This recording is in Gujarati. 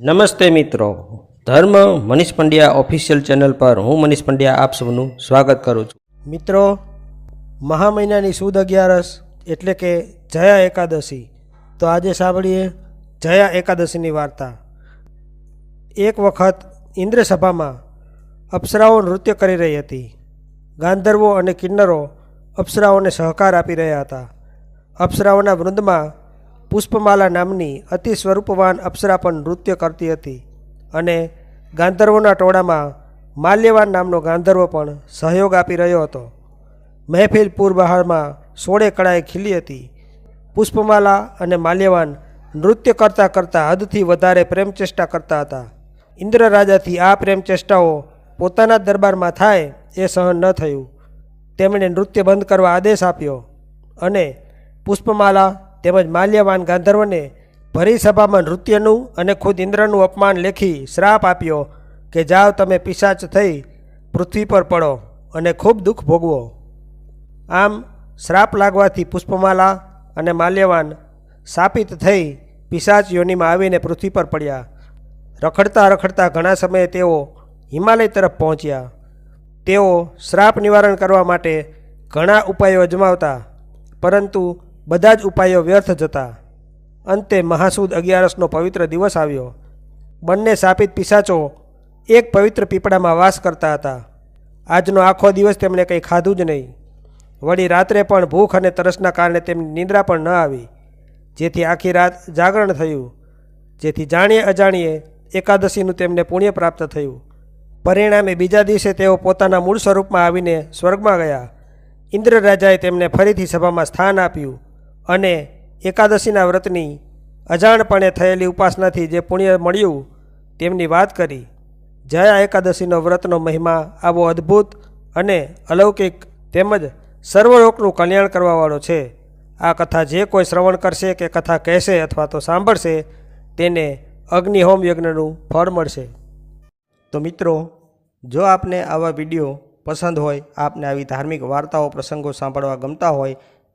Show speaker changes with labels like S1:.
S1: નમસ્તે મિત્રો. ધર્મ મનીષ પંડ્યા ઓફિશિયલ ચેનલ પર હું મનીષ પંડ્યા આપ સૌનું સ્વાગત કરું છું.
S2: મિત્રો, મહા મહિનાની સુદ અગિયારસ એટલે કે જયા એકાદશી. તો આજે સાંભળીએ જયા એકાદશીની વાર્તા. એક વખત ઇન્દ્રસભામાં અપ્સરાઓ નૃત્ય કરી રહી હતી. ગાંધર્વો અને કિન્નરો અપ્સરાઓને સહકાર આપી રહ્યા હતા. અપ્સરાઓના વૃંદમાં પુષ્પમાલા નામની અતિ સ્વરૂપવાન અપ્સરા પણ નૃત્ય કરતી હતી અને ગાંધર્વોના ટોળામાં માલ્યવાન નામનો ગાંધર્વ પણ સહયોગ આપી રહ્યો હતો. મહેફિલ પૂર બહારમાં સોળે કળાએ ખીલી હતી. પુષ્પમાલા અને માલ્યવાન નૃત્ય કરતાં કરતાં હદથી વધારે પ્રેમચેષ્ટા કરતા હતા. ઇન્દ્ર રાજાથી આ પ્રેમચેષ્ટાઓ પોતાના દરબારમાં થાય એ સહન ન થયું. તેમણે નૃત્ય બંધ કરવા આદેશ આપ્યો અને પુષ્પમાલા તેમજ માલ્યવાન ગાંધર્વને ભરી સભામાં નૃત્યનું અને ખુદ ઇન્દ્રનું અપમાન લેખી શ્રાપ આપ્યો કે જાઓ તમે પિશાચ થઈ પૃથ્વી પર પડો અને ખૂબ દુઃખ ભોગવો. આમ શ્રાપ લાગવાથી પુષ્પમાલા અને માલ્યવાન શાપિત થઈ પિશાચ યોનિમાં આવીને પૃથ્વી પર પડ્યા. રખડતા રખડતા ઘણા સમયે તેઓ હિમાલય તરફ પહોંચ્યા. તેઓ શ્રાપ નિવારણ કરવા માટે ઘણા ઉપાયો અજમાવતા, પરંતુ બધા જ ઉપાયો વ્યર્થ જતા. અંતે મહાસુદ અગિયારસનો પવિત્ર દિવસ આવ્યો. બંને શાપિત પિસાચો એક પવિત્ર પીપળામાં વાસ કરતા હતા. આજનો આખો દિવસ તેમણે કંઈ ખાધું જ નહીં. વળી રાત્રે પણ ભૂખ અને તરસના કારણે તેમની નિંદ્રા પણ ન આવી. જેથી આખી રાત જાગરણ થયું. જેથી જાણીએ અજાણીએ એકાદશીનું તેમને પુણ્ય પ્રાપ્ત થયું. પરિણામે બીજા દિવસે તેઓ પોતાના મૂળ સ્વરૂપમાં આવીને સ્વર્ગમાં ગયા. ઇન્દ્ર રાજાએ તેમને ફરીથી સભામાં સ્થાન આપ્યું. અને એકાદશીના વ્રતની અજાણપણે થયેલી ઉપાસનાથી જે પુણ્ય મળ્યું, તેમની વાત કરી. જયા એકાદશીનો વ્રતનો મહિમા આવો અદ્ભુત અને અલૌકિક તેમજ સર્વલોકનું કલ્યાણ કરવાવાળો છે. આ કથા જે કોઈ શ્રવણ કરશે કે કથા કહેશે અથવા તો સાંભળશે, તેને અગ્નિહોમ યજ્ઞનું ફળ મળશે. તો મિત્રો, જો આપને આવા વીડિયો પસંદ હોય, આપને આવી ધાર્મિક વાર્તાઓ, પ્રસંગો સાંભળવા ગમતા હોય